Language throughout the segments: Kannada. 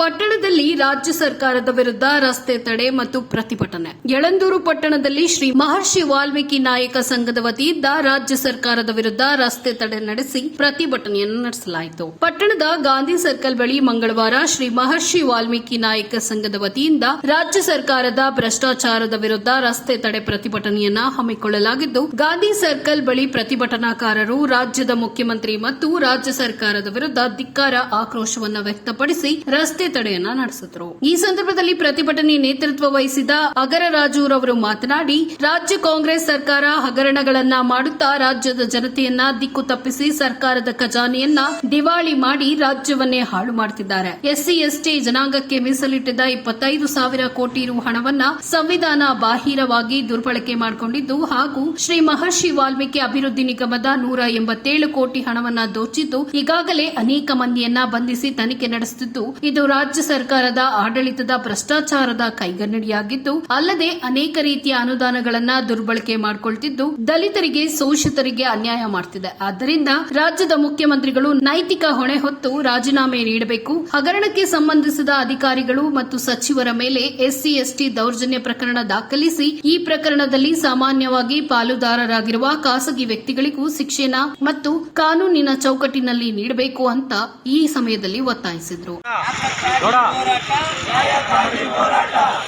ಪಟ್ಟಣದಲ್ಲಿ ರಾಜ್ಯ ಸರ್ಕಾರದ ವಿರುದ್ಧ ರಸ್ತೆ ತಡೆ ಮತ್ತು ಪ್ರತಿಭಟನೆ. ಯಳಂದೂರು ಪಟ್ಟಣದಲ್ಲಿ ಶ್ರೀ ಮಹರ್ಷಿ ವಾಲ್ಮೀಕಿ ನಾಯಕ ಸಂಘದ ವತಿಯಿಂದ ರಾಜ್ಯ ಸರ್ಕಾರದ ವಿರುದ್ಧ ರಸ್ತೆ ತಡೆ ನಡೆಸಿ ಪ್ರತಿಭಟನೆಯನ್ನು ನಡೆಸಲಾಯಿತು. ಪಟ್ಟಣದ ಗಾಂಧಿ ಸರ್ಕಲ್ ಬಳಿ ಮಂಗಳವಾರ ಶ್ರೀ ಮಹರ್ಷಿ ವಾಲ್ಮೀಕಿ ನಾಯಕ ಸಂಘದ ವತಿಯಿಂದ ರಾಜ್ಯ ಸರ್ಕಾರದ ಭ್ರಷ್ಟಾಚಾರದ ವಿರುದ್ಧ ರಸ್ತೆ ತಡೆ ಪ್ರತಿಭಟನೆಯನ್ನ ಹಮ್ಮಿಕೊಳ್ಳಲಾಗಿದ್ದು, ಗಾಂಧಿ ಸರ್ಕಲ್ ಬಳಿ ಪ್ರತಿಭಟನಾಕಾರರು ರಾಜ್ಯದ ಮುಖ್ಯಮಂತ್ರಿ ಮತ್ತು ರಾಜ್ಯ ಸರ್ಕಾರದ ವಿರುದ್ಧ ಧಿಕ್ಕಾರ ಆಕ್ರೋಶವನ್ನು ವ್ಯಕ್ತಪಡಿಸಿ ರಸ್ತೆ ತಡೆಯನ್ನ ನಡೆಸಿದ್ರು. ಈ ಸಂದರ್ಭದಲ್ಲಿ ಪ್ರತಿಭಟನೆ ನೇತೃತ್ವ ವಹಿಸಿದ ಅಗರರಾಜೂರ್ ಅವರು ಮಾತನಾಡಿ, ರಾಜ್ಯ ಕಾಂಗ್ರೆಸ್ ಸರ್ಕಾರ ಹಗರಣಗಳನ್ನ ಮಾಡುತ್ತಾ ರಾಜ್ಯದ ಜನತೆಯನ್ನ ದಿಕ್ಕು ತಪ್ಪಿಸಿ ಸರ್ಕಾರದ ಖಜಾನೆಯನ್ನ ದಿವಾಳಿ ಮಾಡಿ ರಾಜ್ಯವನ್ನೇ ಹಾಳು ಮಾಡುತ್ತಿದ್ದಾರೆ ಎಸ್ಸಿ, ಎಸ್ಟಿ ಜನಾಂಗಕ್ಕೆ ಮೀಸಲಿಟ್ಟಿದ್ದ ಇಪ್ಪತ್ತೈದು ಸಾವಿರ ಕೋಟಿ ರು ಹಣವನ್ನ ಸಂವಿಧಾನ ಬಾಹಿರವಾಗಿ ದುರ್ಬಳಕೆ ಮಾಡಿಕೊಂಡಿದ್ದು ಹಾಗೂ ಶ್ರೀ ಮಹರ್ಷಿ ವಾಲ್ಮೀಕಿ ಅಭಿವೃದ್ಧಿ ನಿಗಮದ ನೂರ ಎಂಬತ್ತೇಳು ಕೋಟಿ ಹಣವನ್ನ ದೋಚಿದ್ದು ಈಗಾಗಲೇ ಅನೇಕ ಮಂದಿಯನ್ನ ಬಂಧಿಸಿ ತನಿಖೆ ನಡೆಸುತ್ತಿದ್ದು, ಇದು ರಾಜ್ಯ ಸರ್ಕಾರದ ಆಡಳಿತದ ಭ್ರಷ್ಟಾಚಾರದ ಕೈಗನ್ನಡಿಯಾಗಿದ್ದು, ಅಲ್ಲದೆ ಅನೇಕ ರೀತಿಯ ಅನುದಾನಗಳನ್ನ ದುರ್ಬಳಕೆ ಮಾಡಿಕೊಳ್ತಿದ್ದು, ದಲಿತರಿಗೆ, ಶೋಷಿತರಿಗೆ ಅನ್ಯಾಯ ಮಾಡ್ತಿದೆ. ಆದ್ದರಿಂದ ರಾಜ್ಯದ ಮುಖ್ಯಮಂತ್ರಿಗಳು ನೈತಿಕ ಹೊಣೆ ಹೊತ್ತು ರಾಜೀನಾಮೆ ನೀಡಬೇಕು. ಹಗರಣಕ್ಕೆ ಸಂಬಂಧಿಸಿದ ಅಧಿಕಾರಿಗಳು ಮತ್ತು ಸಚಿವರ ಮೇಲೆ ಎಸ್ಸಿ, ಎಸ್ಟಿ ದೌರ್ಜನ್ಯ ಪ್ರಕರಣ ದಾಖಲಿಸಿ, ಈ ಪ್ರಕರಣದಲ್ಲಿ ಸಾಮಾನ್ಯವಾಗಿ ಪಾಲುದಾರರಾಗಿರುವ ಖಾಸಗಿ ವ್ಯಕ್ತಿಗಳಿಗೂ ಶಿಕ್ಷಣ ಮತ್ತು ಕಾನೂನಿನ ಚೌಕಟ್ಟಿನಲ್ಲಿ ನೀಡಬೇಕು ಅಂತ ಈ ಸಮಯದಲ್ಲಿ ಒತ್ತಾಯಿಸಿದರು.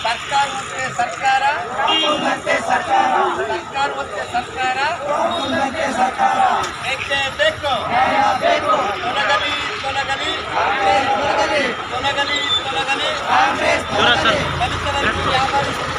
ಸರ್ಕಾರ ಮತ್ತೆ ಸರ್ಕಾರ. ಸರ್ಕಾರ ಮತ್ತೆ ಸರ್ಕಾರ ಬೇಕೇ ಬೇಕು ತೊಲಗಲಿ ತೊಲಗಲಿ ತೊಲಗಲಿ ತೊಲಗಲಿ ದಲಿತರನ್ನು ವ್ಯಾಪಾರಿಸುತ್ತಿರುವ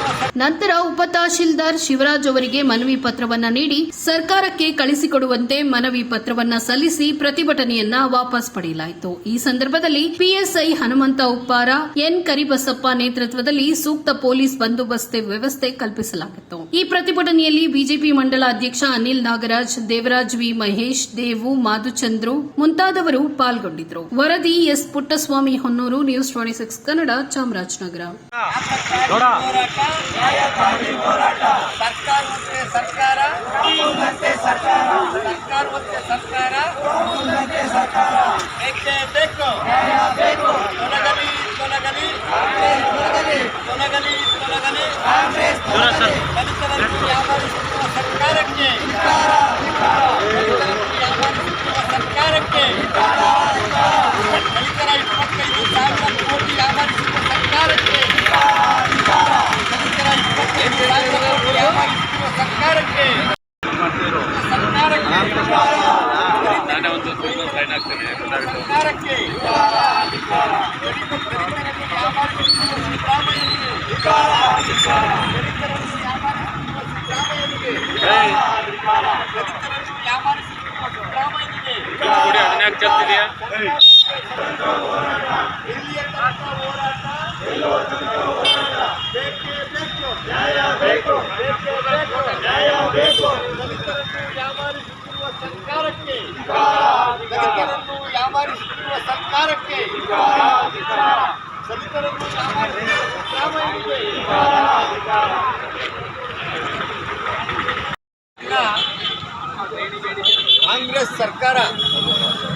ನಂತರ ಉಪ ತಹಶೀಲ್ದಾರ್ ಶಿವರಾಜ್ ಅವರಿಗೆ ಮನವಿ ಪತ್ರವನ್ನ ನೀಡಿ ಸರ್ಕಾರಕ್ಕೆ ಕಳಿಸಿಕೊಡುವಂತೆ ಮನವಿ ಪತ್ರವನ್ನ ಸಲ್ಲಿಸಿ ಪ್ರತಿಭಟನೆಯನ್ನ ವಾಪಸ್ ಪಡೆಯಲಾಯಿತು. ಈ ಸಂದರ್ಭದಲ್ಲಿ ಪಿಎಸ್ಐ ಹನುಮಂತ ಉಪ್ಪಾರ, ಎನ್ ಕರಿಬಸಪ್ಪ ನೇತೃತ್ವದಲ್ಲಿ ಸೂಕ್ತ ಪೊಲೀಸ್ ಬಂದೋಬಸ್ತ್ ವ್ಯವಸ್ಥೆ ಕಲ್ಪಿಸಲಾಗಿತ್ತು. ಈ ಪ್ರತಿಭಟನೆಯಲ್ಲಿ ಬಿಜೆಪಿ ಮಂಡಲ ಅಧ್ಯಕ್ಷ ಅನಿಲ್ ನಾಗರಾಜ್, ದೇವರಾಜ್ ವಿ ಮಹೇಶ್, ದೇವು ಮಾಧುಚಂದ್ರು ಮುಂತಾದವರು ಪಾಲ್ಗೊಂಡಿದ್ದರು. ವರದಿ S Puttaswamy Honnur, news twenty six Kannada Chamarajanagar. ಸರ್ಕಾರ ಮತ್ತೆ ಸರ್ಕಾರ. ಸರ್ಕಾರ ಮತ್ತೆ ಸರ್ಕಾರ. ಬೇಕೇ ಬೇಕು. ತೊಲಗಲಿ ತೊಲಗಲಿ. ತೊಲಗಲಿ ತೊಲಗಲಿ. ದಲಿತರನ್ನು ವ್ಯಾಪಾರಿಸುತ್ತಿರುವ ಸರ್ಕಾರಕ್ಕೆ. ದಲಿತರನ್ನು ವ್ಯಾಪಾರಿಸುತ್ತಿರುವ ಸರ್ಕಾರಕ್ಕೆ ದಲಿತರನ್ನು ವ್ಯಾಪಾರಿಸುತ್ತಿರುವ ಸರ್ಕಾರಕ್ಕೆ ದಲಿತರನ್ನು ವ್ಯಾಪಾರಿಸುತ್ತಿರುವ ಸಿದ್ದರಾಮಯ್ಯನಿಗೆ ಇನ್ನ ಕಾಂಗ್ರೆಸ್ ಸರ್ಕಾರ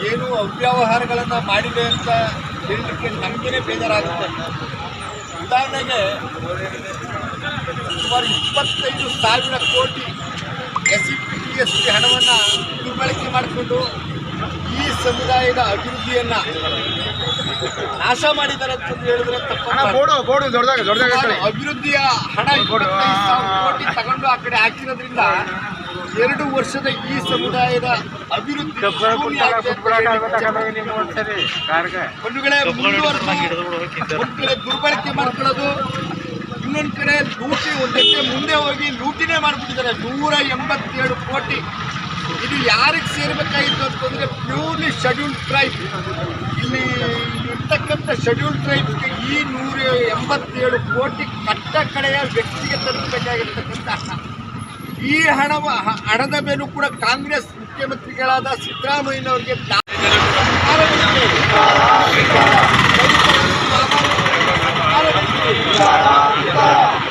ಏನು ಅವ್ಯವಹಾರಗಳನ್ನು ಮಾಡಿದೆ ಅಂತ ಹೇಳಲಿಕ್ಕೆ ನಮಗೇನೆ ಬೇಜಾರಾಗುತ್ತೆ. ಉದಾಹರಣೆಗೆ ಸುಮಾರು ಇಪ್ಪತ್ತೈದು ಸಾವಿರ crore S C P T S P ಹಣವನ್ನು ದುರ್ಬಳಕೆ ಮಾಡಿಕೊಂಡು ಈ ಸಮುದಾಯದ ಅಭಿವೃದ್ಧಿಯನ್ನು ನಾಶ ಮಾಡಿದ್ದಾರೆ ಅಂತ ಹೇಳಿದ್ರೆ ತಪ್ಪು ಅಭಿವೃದ್ಧಿಯ ಹಣ ಕೋಟಿ ತಗೊಂಡು ಆ ಕಡೆ ಹಾಕಿರೋದ್ರಿಂದ ಎರಡು ವರ್ಷದ ಈ ಸಮುದಾಯದ ಅಭಿವೃದ್ಧಿ ದುರ್ಬಳಕೆ ಮಾಡ್ಕೊಳ್ಳೋದು ಇನ್ನೊಂದು ಕಡೆ ಲೂಟಿ ಒಂದಕ್ಕೆ ಮುಂದೆ ಹೋಗಿ ಲೂಟಿನೇ ಮಾಡಿಬಿಟ್ಟಿದ್ದಾರೆ. ನೂರ ಎಂಬತ್ತೇಳು ಕೋಟಿ. ಇದು ಯಾರಿಗೆ ಸೇರ್ಬೇಕಾಗಿತ್ತು ಅಂತಂದ್ರೆ ಪ್ಯೂರ್ಲಿ ಶೆಡ್ಯೂಲ್ ಟ್ರೈಬ್ ಇಲ್ಲಿ ಇರ್ತಕ್ಕಂಥ ಶೆಡ್ಯೂಲ್ ಟ್ರೈಬ್ಸ್ಗೆ ಈ ನೂರ ಎಂಬತ್ತೇಳು ಕೋಟಿ ಕಟ್ಟ ಕಡೆಯ ವ್ಯಕ್ತಿಗೆ ತಲುಪಬೇಕಾಗಿರ್ತಕ್ಕಂಥ ಹಣ. ಈ ಹಣವ ಹ- ಹಣದ ಮೇಲೂ ಕೂಡ ಕಾಂಗ್ರೆಸ್ ಮುಖ್ಯಮಂತ್ರಿಗಳಾದ ಸಿದ್ದರಾಮಯ್ಯನವರಿಗೆ ದಾ- ಸರ್ಕಾರಗಳಿಗೆ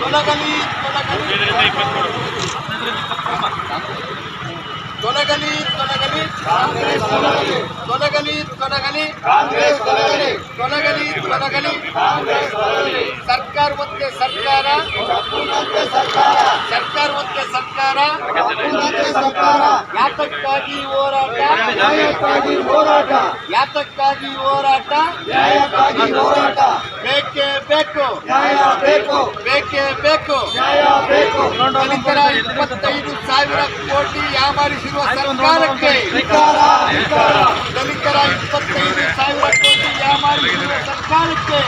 ತೊಲಗಲಿ ತೊಲಗಲಿ ತೊಲಗಲಿ ತೊಲಗಲಿ ತೊಲಗಲಿ ತೊಲಗಲಿ ತೊಲಗಲಿ ಸರ್ಕಾರ ಯಾತಕ್ಕಾಗಿ ಹೋರಾಟ? ಯಾತಕ್ಕಾಗಿ ಹೋರಾಟ? ಬೇಕೇ ಬೇಕು. ಬೇಕೇ. ಬೇಕು ದಲಿತರ ಇಪ್ಪತ್ತೈದು ಸಾವಿರ ಕೋಟಿ ಯಾಮಾರಿಸಿರುವ ಸರ್ಕಾರಕ್ಕೆ ದಲಿತರ ಇಪ್ಪತ್ತೈದು ಸಾವಿರ ಕೋಟಿ ಯಾಮಾರಿಸಿರುವ ಸರ್ಕಾರಕ್ಕೆ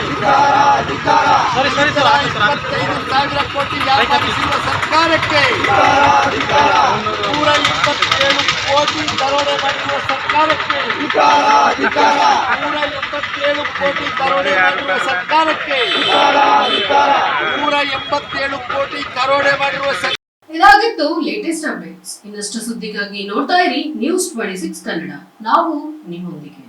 ದಲಿತರ ಇಪ್ಪತ್ತೈದು ಸಾವಿರ ಕೋಟಿ ಯಾಮಾರಿಸಿರುವ ಸರ್ಕಾರಕ್ಕೆ ನೂರ ಇಪ್ಪತ್ತೇಳು ಕೋಟಿ ದರೋಡೆ ಮಾಡಿರುವ ಸರ್ಕಾರಕ್ಕೆ ನೂರ ಎಪ್ಪತ್ತೇಳು ಕೋಟಿ ದರೋಡೆ ಮಾಡಿರುವ ಸರ್ಕಾರಕ್ಕೆ ನೂರ ಎಂಬತ್ತೇಳು ಕೋಟಿ ದರೋಡೆ ಮಾಡಿರುವ ಸರ್ಕಾರ ಇದಾಗಿತ್ತು ಲೇಟೆಸ್ಟ್ ಅಪ್ಡೇಟ್ಸ್ ಇನ್ನಷ್ಟು ಸುದ್ದಿಗಾಗಿ ನೋಡ್ತಾ ಇರಿ ನ್ಯೂಸ್ ಟ್ವೆಂಟಿ ಸಿಕ್ಸ್ ಕನ್ನಡ. ನಾವು ನಿಮ್ಮೊಂದಿಗೆ.